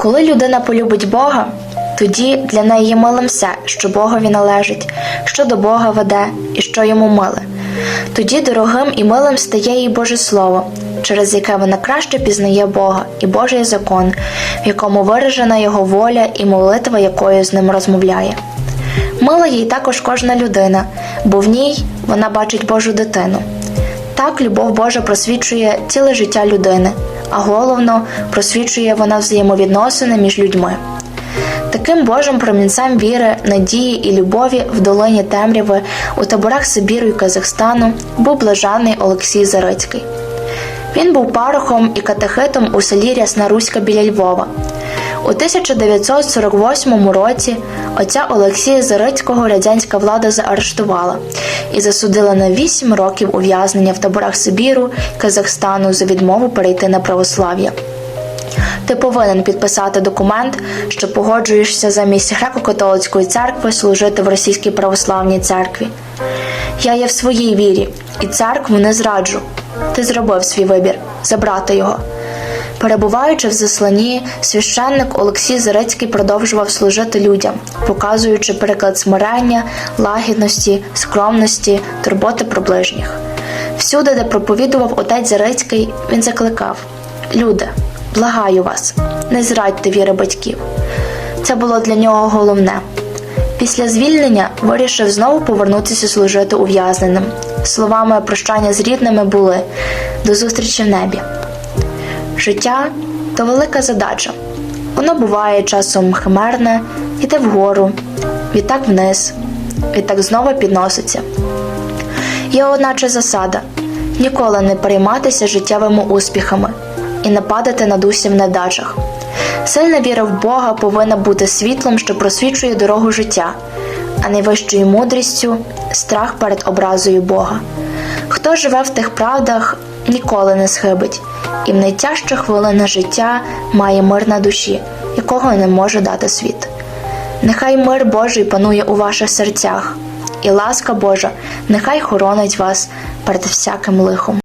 Коли людина полюбить Бога, тоді для неї милим все, що Богові належить, що до Бога веде і що йому миле. Тоді дорогим і милим стає їй Боже Слово, через яке вона краще пізнає Бога і Божий закон, в якому виражена його воля і молитва, якою з ним розмовляє. Мила їй також кожна людина, бо в ній вона бачить Божу дитину. Так любов Божа просвічує ціле життя людини, а головно просвічує вона взаємовідносини між людьми. Таким Божим промінцем віри, надії і любові в долині темряви у таборах Сибіру і Казахстану був блажаний Олексій Зарицький. Він був парохом і катехитом у селі Рясна Руська біля Львова. У 1948 році отця Олексія Зарицького радянська влада заарештувала і засудила на 8 років ув'язнення в таборах Сибіру Казахстану за відмову перейти на православ'я. Ти повинен підписати документ, що погоджуєшся замість греко-католицької церкви служити в російській православній церкві. Я є в своїй вірі, і церкву не зраджу. Ти зробив свій вибір забрати його. Перебуваючи в засланні, священник Олексій Зарецький продовжував служити людям, показуючи приклад смирення, лагідності, скромності, турботи про ближніх. Всюди, де проповідував отець Зарецький, він закликав: Люди, благаю вас, не зрадьте віри батьків. Це було для нього головне. Після звільнення вирішив знову повернутися служити ув'язненим. Словами прощання з рідними були до зустрічі в небі. Життя то велика задача. Воно буває часом химерне, йде вгору, відтак вниз, відтак знову підноситься. Є одначе засада ніколи не перейматися життєвими успіхами і не падати на дусі в недачах. Сильна віра в Бога повинна бути світлом, що просвічує дорогу життя, а найвищою мудрістю страх перед образою Бога. Хто живе в тих правдах, ніколи не схибить, і в найтяжчі хвилини життя має мир на душі, якого не може дати світ. Нехай мир Божий панує у ваших серцях, і ласка Божа нехай хоронить вас перед всяким лихом.